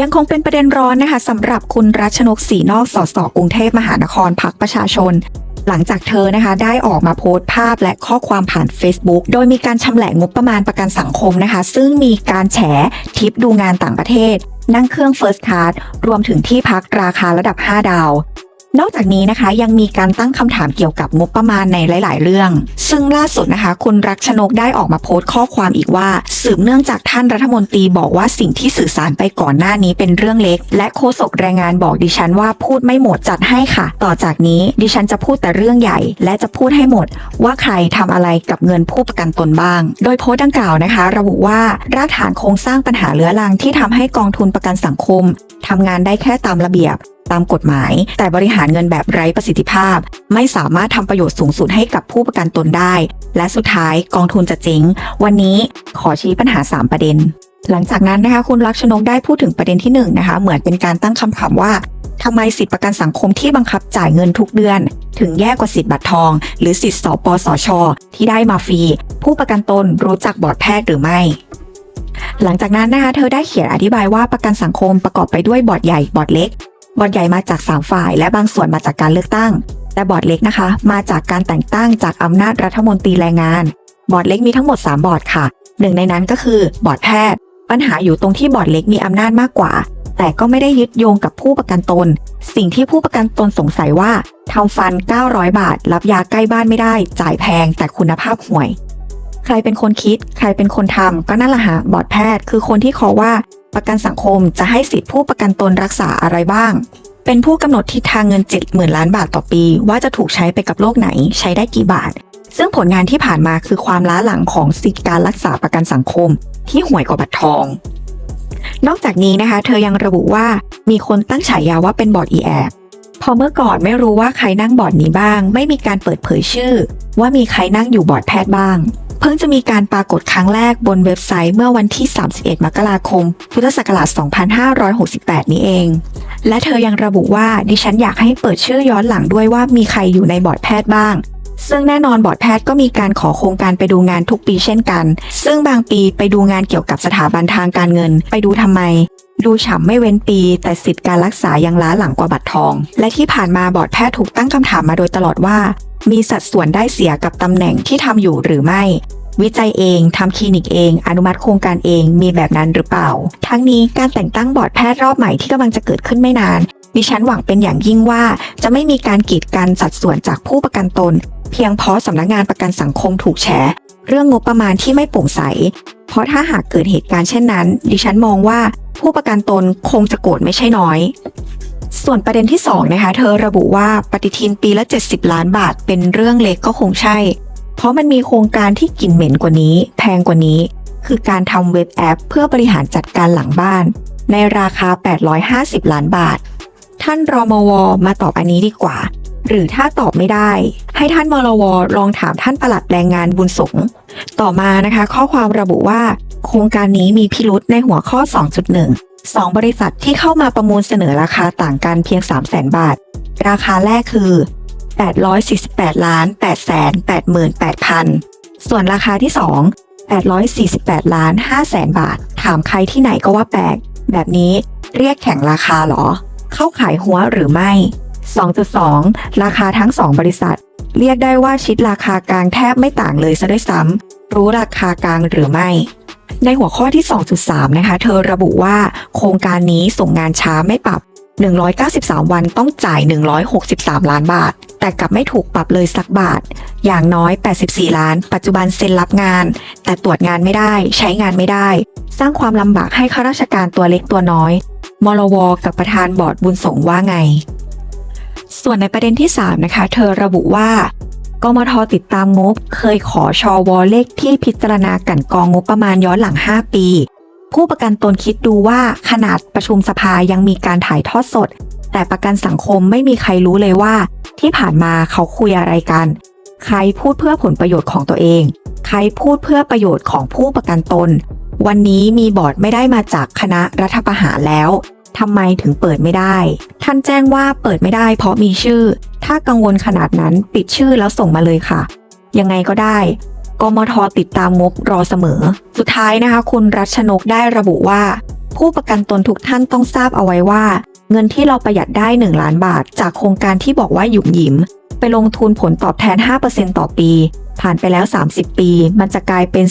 ยังคงเป็นประเด็นร้อนนะคะสำหรับคุณรัชนกศรีนอกสสกรุงเทพมหานครพักประชาชน หลังจากเธอนะคะ ได้ออกมาโพสต์ภาพและข้อความผ่าน Facebook โดยมีการชำแหละงบประมาณประกันสังคมนะคะ ซึ่งมีการแฉทริปดูงานต่างประเทศ นั่งเครื่อง First Class รวมถึงที่พักราคาระดับ 5 ดาว นอกจากนี้นะคะยังมีการตั้งคำถามเกี่ยวกับงบประมาณในหลาย ๆ เรื่อง ซึ่งล่าสุดนะคะ คุณรักชนกได้ออกมาโพสต์ข้อความอีกว่า สืบเนื่องจากท่านรัฐมนตรีบอกว่าสิ่งที่สื่อสารไปก่อนหน้านี้เป็นเรื่องเล็ก และโฆษกแรงงานบอกดิฉันว่าพูดไม่หมดจัดให้ค่ะ ต่อจากนี้ดิฉันจะพูดแต่เรื่องใหญ่ และจะพูดให้หมด ว่าใครทำอะไรกับเงินผู้ประกันตนบ้าง โดยโพสต์ดังกล่าวนะคะ ระบุว่ารากฐานโครงสร้างปัญหาเรื้อรังที่ทำให้กองทุนประกันสังคมทำงานได้แค่ตามระเบียบ ตามกฎหมาย แต่บริหารเงินแบบไร้ประสิทธิภาพ ไม่สามารถทำประโยชน์สูงสุดให้กับผู้ประกันตนได้ และสุดท้ายกองทุนจะเจ๊งวันนี้ขอชี้ปัญหา 3 ประเด็น หลังจากนั้นนะคะคุณลักษณกได้พูดถึงประเด็นที่1นงนะคะเหมือนเป็นการตั้งคำถามว่าทำไมสิทธิประกันสังคมที่บังคับจ่ายเงินทุกเดือน ถึงแย่กว่าสิทธิบัตรทอง หรือสิทธิสปสช ที่ได้มาฟรี ผู้ประกันตนรู้จักบอร์ดแพทย์หรือไม่หลังจากนั้นนะคะเธอได้เขียนอธิบายว่าประกันสังคมประกอบไปด้วยบอร์ดใหญ่บอร์ดเล็ก บอร์ดใหญ่มาจาก 3 ฝ่าย และบางส่วนมาจากการเลือกตั้ง แต่บอร์ดเล็กนะคะ มาจากการแต่งตั้งจากอำนาจรัฐมนตรีแรงงาน บอร์ดเล็กมีทั้งหมด 3 บอร์ดค่ะ หนึ่งในนั้นก็คือบอร์ดแพทย์ ปัญหาอยู่ตรงที่บอร์ดเล็กมีอำนาจมากกว่า แต่ก็ไม่ได้ยึดโยงกับผู้ประกันตน สิ่งที่ผู้ประกันตนสงสัยว่าทำฟัน 900 บาท รับยาใกล้บ้านไม่ได้ จ่ายแพง แต่คุณภาพห่วย ใครเป็นคนคิด ใครเป็นคนทำก็นั่นแหละฮะบอร์ดแพทย์ คือคนที่ขอว่า ประกันสังคมจะให้สิทธิผู้ประกันตนรักษาอะไรบ้าง เป็นผู้กำหนดทิศทางเงิน 70,000 ล้านบาทต่อปี ว่าจะถูกใช้ไปกับโรคไหน ใช้ได้กี่บาท ซึ่งผลงานที่ผ่านมาคือความล้าหลังของสิทธิการรักษาประกันสังคม ที่ห่วยกว่าบัตรทอง นอกจากนี้นะคะ เธอยังระบุว่ามีคนตั้งฉายาว่าเป็นบอร์ด e แอพอเมื่อก่อนไม่รู้ว่าใครนั่งบอร์ดนี้บ้าง ไม่มีการเปิดเผยชื่อ ว่ามีใครนั่งอยู่บอร์ดแพทย์บ้าง เพิ่งจะมีการปรากฏครั้งแรกบนเว็บไซต์เมื่อวันที่ 31 มกราคม พุทธศักราช 2568 นี้เอง และเธอยังระบุว่าดิฉันอยากให้เปิดชื่อย้อนหลังด้วยว่ามีใครอยู่ในบอร์ดแพทย์บ้าง ซึ่งแน่นอนบอร์ดแพทย์ก็มีการขอโครงการไปดูงานทุกปีเช่นกัน ซึ่งบางปีไปดูงานเกี่ยวกับสถาบันทางการเงิน ไปดูทำไม ดูฉ่ำไม่เว้นปี แต่สิทธิการรักษายังล้าหลังกว่าบัตรทอง และที่ผ่านมาบอร์ดแพทย์ถูกตั้งคำถามมาโดยตลอดว่า มีสัดส่วนได้เสียกับตำแหน่งที่ทำอยู่หรือไม่ วิจัยเองทำคลินิกเอง อนุมัติโครงการเองมีแบบนั้นหรือเปล่า ทั้งนี้การแต่งตั้งบอร์ดแพทย์รอบใหม่ที่กำลังจะเกิดขึ้นไม่นาน ดิฉันหวังเป็นอย่างยิ่งว่า จะไม่มีการกีดกันสัดส่วนจากผู้ประกันตน เพียงเพราะสำนักงานประกันสังคมถูกแฉเรื่องงบประมาณที่ไม่โปร่งใส เพราะถ้าหากเกิดเหตุการณ์เช่นนั้น ดิฉันมองว่าผู้ประกันตนคงจะโกรธไม่ใช่น้อย ส่วนประเด็นที่2นะคะเธอระบุว่าปฏิทินปีละ 70 ล้านบาท เป็นเรื่องเล็กก็คงใช่ เพราะมันมีโครงการที่กลิ่นเหม็นกว่านี้ แพงกว่านี้ คือการทำเว็บแอป เพื่อบริหารจัดการหลังบ้าน ในราคา 850 ล้านบาท ท่านรมวมาตอบอันนี้ดีกว่า หรือถ้าตอบไม่ได้ ให้ท่านมรวลองถามท่านประหลัดแรงงานบุญสงต่อมานะคะ ข้อความระบุว่า โครงการนี้มีพิรุษในหัวข้อ 2.1 สองบริษัทที่เข้ามาประมูลเสนอราคาต่างกันเพียง 3 0 0 0 0 0บาท ราคาแรกคือ 848ล้าน8แสน88,000ส่วนราคาที่ 2 848ล้าน5แสนบาท ถามใครที่ไหนก็ว่าแปลก แบบนี้เรียกแข่งราคาเหรอ เข้าขายหัวหรือไม่ 2.2 ราคาทั้ง 2 บริษัท เรียกได้ว่าชิดราคากลางแทบไม่ต่างเลยซะด้วยซ้ำรู้ราคากลางหรือไม่ ในหัวข้อที่ 2.3 นะคะ เธอระบุว่าโครงการนี้ส่งงานช้าไม่ปรับ 193 วันต้องจ่าย 163 ล้านบาท แต่กลับไม่ถูกปรับเลยสักบาท อย่างน้อย 84 ล้าน ปัจจุบันเซ็นรับงาน แต่ตรวจงานไม่ได้ ใช้งานไม่ได้ สร้างความลำบากให้ข้าราชการตัวเล็กตัวน้อย มรวกับประธานบอร์ดบุญสงว่าไง ส่วนในประเด็นที่ 3 นะคะ เธอระบุว่า กมทติดตามงบ เคยขอชอวอเลขที่พิจารณากันกองงบประมาณย้อนหลัง 5 ปี ผู้ประกันตนคิดดูว่าขนาดประชุมสภายังมีการถ่ายทอดสด แต่ประกันสังคมไม่มีใครรู้เลยว่า ที่ผ่านมาเขาคุยอะไรกัน ใครพูดเพื่อผลประโยชน์ของตัวเอง ใครพูดเพื่อประโยชน์ของผู้ประกันตน วันนี้มีบอร์ดไม่ได้มาจากคณะรัฐประหารแล้ว ทำไมถึงเปิดไม่ได้ ท่านแจ้งว่าเปิดไม่ได้เพราะมีชื่อ ถ้ากังวลขนาดนั้นปิดชื่อแล้วส่งมาเลยค่ะ ยังไงก็ได้กมทติดตามงบรอเสมอ สุดท้ายนะคะ คุณรัชนกได้ระบุว่า ผู้ประกันตนทุกท่านต้องทราบเอาไว้ว่า เงินที่เราประหยัดได้ 1 ล้านบาท จากโครงการที่บอกว่าหยุมหยิม ไปลงทุนผลตอบแทน 5%ต่อปี ผ่านไปแล้ว 30 ปี มันจะกลายเป็น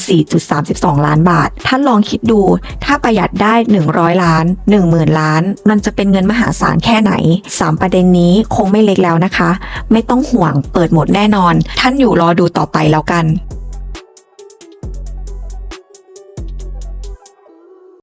4.32 ล้านบาท ท่านลองคิดดู ถ้าประหยัดได้ 100 ล้าน 10,000 ล้าน มันจะเป็นเงินมหาศาลแค่ไหน 3 ประเด็นนี้คงไม่เล็กแล้วนะคะ ไม่ต้องห่วง เปิดหมดแน่นอน ท่านอยู่รอดูต่อไปแล้วกัน